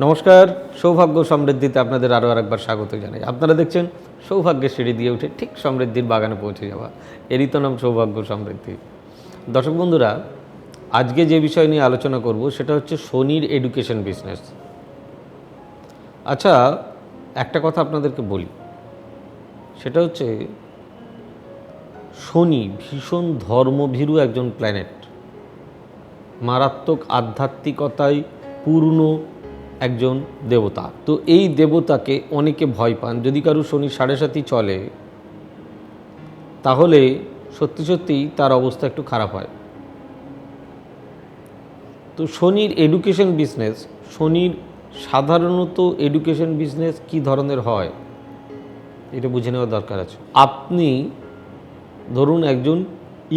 নমস্কার, সৌভাগ্য সমৃদ্ধিতে আপনাদের আরও আরেকবার স্বাগত জানাই। আপনারা দেখছেন সৌভাগ্যের সিঁড়ি দিয়ে উঠে ঠিক সমৃদ্ধির বাগানে পৌঁছে যাওয়া। এরই তো নাম সৌভাগ্য সমৃদ্ধি। দর্শক বন্ধুরা, আজকে যে বিষয় নিয়ে আলোচনা করব সেটা হচ্ছে শনির এডুকেশন বিজনেস। আচ্ছা একটা কথা আপনাদেরকে বলি। সেটা হচ্ছে, শনি ভীষণ ধর্মভীরু একজন প্ল্যানেট মারাত্মক আধ্যাত্মিকতায় পূর্ণ একজন দেবতা। তো এই দেবতাকে অনেকে ভয় পান। যদি কারও শনি সাড়ে সাতই চলে, তাহলে সত্যি সত্যিই তার অবস্থা একটু খারাপ হয়। তো শনির এডুকেশন বিজনেস শনির সাধারণত এডুকেশন বিজনেস কি ধরনের হয়, এটা বুঝে নেওয়া দরকার আছে। আপনি ধরুন একজন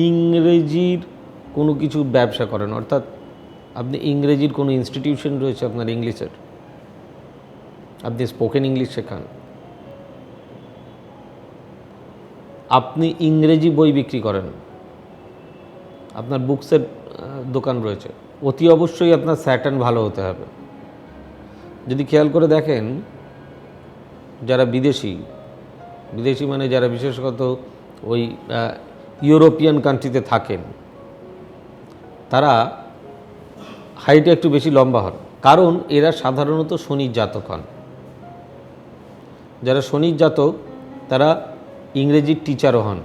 ইংরেজির কোনো কিছু ব্যবসা করেন, অর্থাৎ আপনি ইংরেজির কোনো ইনস্টিটিউশন রয়েছে আপনার ইংলিশের? আপনি স্পোকেন ইংলিশ শেখান। আপনি ইংরেজি বই বিক্রি করেন। আপনার বুকসের দোকান রয়েছে। অতি অবশ্যই আপনার স্যাটার্ন ভালো হতে হবে। যদি খেয়াল করে দেখেন, যারা বিদেশি বিদেশি মানে যারা বিশেষত ওই ইউরোপিয়ান কান্ট্রিতে থাকেন, তারা হাইটে একটু বেশি লম্বা হন। কারণ এরা সাধারণত শনির জাতক হন। যারা শনির জাতক, তারা ইংরেজির টিচারও হন।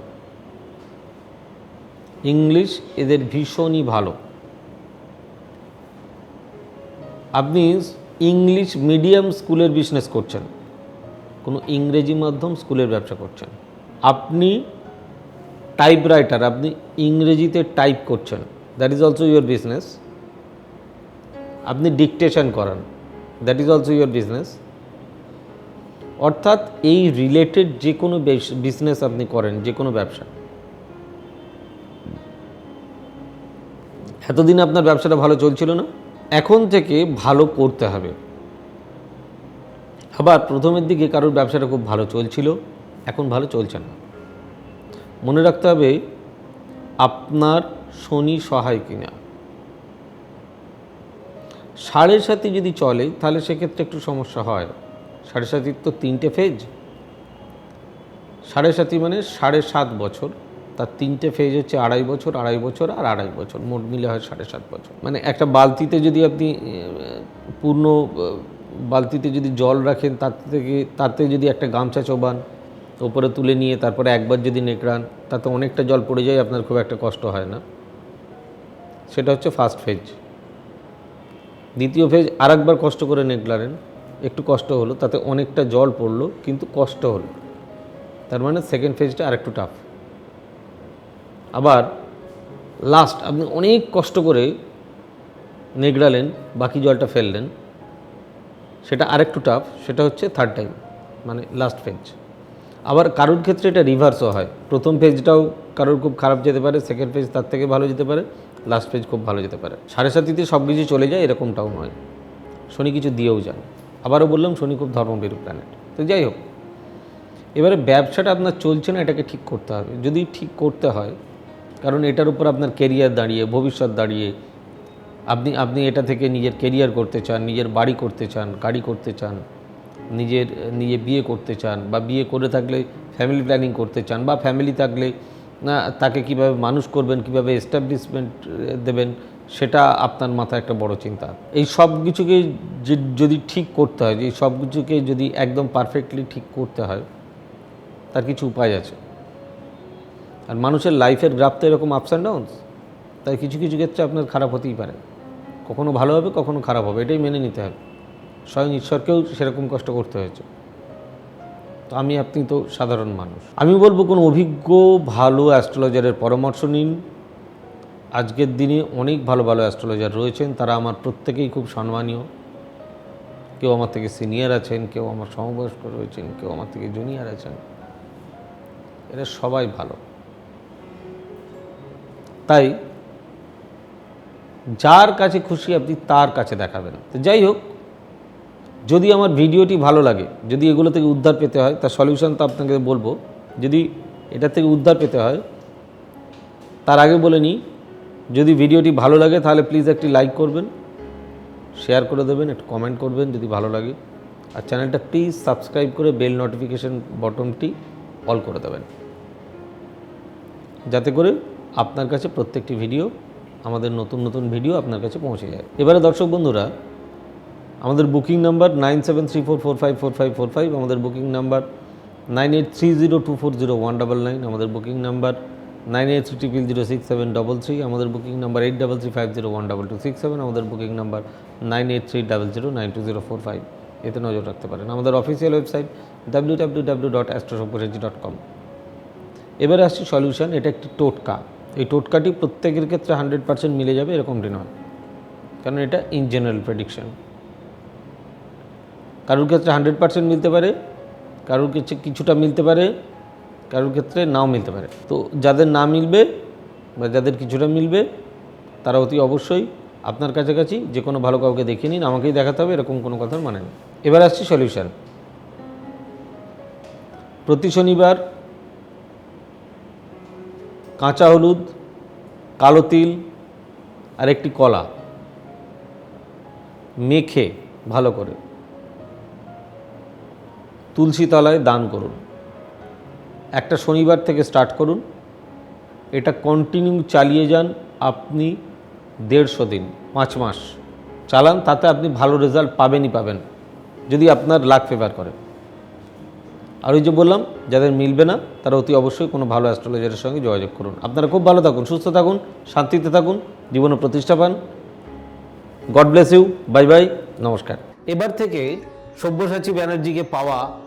ইংলিশ এদের ভীষণই ভালো। আপনি ইংলিশ মিডিয়াম স্কুলের বিজনেস করছেন। কোনো ইংরেজি মাধ্যম স্কুলের ব্যবসা করছেন। আপনি টাইপরাইটার, আপনি ইংরেজিতে টাইপ করছেন। That is also your business. আপনি ডিকটেশন করান। That is also your business অর্থাৎ এই রিলেটেড যে কোনো বিজনেস আপনি করেন, যে কোনো ব্যবসা। এতদিন আপনার ব্যবসাটা ভালো চলছিল না, এখন থেকে ভালো করতে হবে। আবার প্রথমের দিকে কারোর ব্যবসাটা খুব ভালো চলছিল, এখন ভালো চলছে না। মনে রাখতে হবে, আপনার শনি সহায় কিনা। সাড়ে সাতি যদি চলে, তাহলে সেক্ষেত্রে একটু সমস্যা হয়। সাড়ে সাতির তো তিনটে ফেজ। সাড়ে সাতি মানে সাড়ে সাত বছর। তার তিনটে ফেজ হচ্ছে আড়াই বছর আড়াই বছর আর আড়াই বছর। মোট মিলে হয় সাড়ে সাত বছর। মানে একটা বালতিতে যদি আপনি পূর্ণ বালতিতে যদি জল রাখেন, তার থেকে, তাতে যদি একটা গামছা চোবান, ওপরে তুলে নিয়ে তারপরে একবার যদি নেকড়ান, তাতে অনেকটা জল পড়ে যায়, আপনার খুব একটা কষ্ট হয় না। সেটা হচ্ছে ফার্স্ট ফেজ। দ্বিতীয় ফেজ আরেকবার কষ্ট করে নেকলারেন একটু কষ্ট হলো, তাতে অনেকটা জল পড়ল, কিন্তু কষ্ট হলো। তার মানে সেকেন্ড ফেজটা আরেকটু টাফ আবার লাস্ট আপনি অনেক কষ্ট করে নেগড়ালেন, বাকি জলটা ফেললেন। সেটা আরেকটু টাফ সেটা হচ্ছে থার্ড টাইম মানে লাস্ট ফেজ আবার কারোর ক্ষেত্রে এটা রিভার্সও হয়। প্রথম ফেজটাও কারোর খুব খারাপ যেতে পারে সেকেন্ড ফেজ তার থেকে ভালো যেতে পারে। লাস্ট পেজ খুব ভালো যেতে পারে। সাড়ে সাতিতে সব কিছু চলে যায়, এরকমটাও নয়। শনি কিছু দিয়েও যান আবারও বললাম, শনি খুব ধর্মবীরু প্ল্যানেট তো যাই হোক, এবারে ব্যবসাটা আপনার চলছে না, এটাকে ঠিক করতে হবে। যদি ঠিক করতে হয়, কারণ এটার উপর আপনার কেরিয়ার দাঁড়িয়ে, ভবিষ্যৎ দাঁড়িয়ে, আপনি আপনি এটা থেকে নিজের কেরিয়ার করতে চান, নিজের বাড়ি করতে চান, গাড়ি করতে চান, নিজের, নিজে বিয়ে করতে চান, বা বিয়ে করে থাকলে ফ্যামিলি প্ল্যানিং করতে চান, বা ফ্যামিলি থাকলে তাকে কীভাবে মানুষ করবেন, কীভাবে এস্টাবলিশমেন্ট দেবেন, সেটা আপনার মাথায় একটা বড় চিন্তা। এই সব কিছুকে যদি ঠিক করতে হয় যে সব কিছুকে যদি একদম পারফেক্টলি ঠিক করতে হয়, তার কিছু উপায় আছে। আর মানুষের লাইফের গ্রাফ তো এরকম আপস অ্যান্ড ডাউনস তাই কিছু কিছু ক্ষেত্রে আপনার খারাপ হতেই পারে। কখনো ভালো হবে, কখনো খারাপ হবে, এটাই মেনে নিতে হবে। স্বয়ং ঈশ্বরকেও সেরকম কষ্ট করতে হয়েছে। তো আমি, আপনি তো সাধারণ মানুষ। আমি বলব কোনো অভিজ্ঞ, ভালো অ্যাস্ট্রোলজারের পরামর্শ নিন। আজকের দিনে অনেক ভালো ভালো অ্যাস্ট্রোলজার রয়েছেন। তারা আমার প্রত্যেকেই খুব সম্মানীয়। কেউ আমার থেকে সিনিয়র আছেন, কেউ আমার সমবয়স্ক রয়েছেন, কেউ আমার থেকে জুনিয়র আছেন। এরা সবাই ভালো। তাই যার কাছে খুশি আপনি তার কাছে দেখাবেন। তো যাই হোক যদি আমার ভিডিওটি ভালো লাগে, যদি এগুলো থেকে উদ্ধার পেতে হয়, তার সলিউশন তো আপনাকে বলব। যদি এটা থেকে উদ্ধার পেতে হয়, তার আগে বলে নিই, যদি ভিডিওটি ভালো লাগে, তাহলে প্লিজ একটি লাইক করবেন শেয়ার করে দেবেন, একটু কমেন্ট করবেন যদি ভালো লাগে। আর চ্যানেলটা প্লিজ সাবস্ক্রাইব করে বেল নোটিফিকেশন বটনটি অল করে দেবেন। যাতে করে আপনার কাছে প্রত্যেকটি ভিডিও আমাদের নতুন নতুন ভিডিও আপনার কাছে পৌঁছে যায়। এবারে দর্শক বন্ধুরা আমাদের booking number nine seven three four four five four five four five, আমাদের booking number nine eight three zero two four zero one double nine, আমাদের booking number nine eight three triple zero six seven double three, আমাদের booking number eight double three five zero one double two six seven, আমাদের booking number nine eight three double zero nine two zero four five. এতে নজর রাখতে পারেন। আমাদের official website W W W dot অ্যাস্ট্রোসব্বরেজি dot com এবারে আসছি solution এটা একটি টোটকা। এই টোটকাটি প্রত্যেকের ক্ষেত্রে হান্ড্রেড পার্সেন্ট মিলে যাবে এরকমটি নয়। কারণ এটা ইন জেনারেল প্রেডিকশন কারোর ক্ষেত্রে হান্ড্রেড পার্সেন্ট মিলতে পারে, কারোর ক্ষেত্রে কিছুটা মিলতে পারে, কারোর ক্ষেত্রে নাও মিলতে পারে। তো যাদের না মিলবে বা যাদের কিছুটা মিলবে, তারা অতি অবশ্যই আপনার কাছাকাছি যে কোনো ভালো কাউকে দেখিয়ে নিন, আমাকেই দেখাতে হবে, এরকম কোনো কথার মানে নেই। এবার আসছি সলিউশন প্রতি শনিবার কাঁচা হলুদ, কালো তিল আর একটি কলা, মেখে ভালো করে তুলসী তলায় দান করুন। একটা শনিবার থেকে স্টার্ট করুন। এটা কন্টিনিউ চালিয়ে যান আপনি দেড়শো দিন, পাঁচ মাস। চালান, তাতে আপনি ভালো রেজাল্ট পাবেনই পাবেন, যদি আপনার লাক ফেভার করে। আর ওই যে বললাম, যাদের মিলবে না, তারা অতি অবশ্যই কোনো ভালো অ্যাস্ট্রোলজারের সঙ্গে যোগাযোগ করুন। আপনারা খুব ভালো থাকুন, সুস্থ থাকুন, শান্তিতে থাকুন, জীবনে প্রতিষ্ঠা পান। God bless you bye bye নমস্কার। এবার থেকে সব্যসাচী ব্যানার্জিকে পাওয়া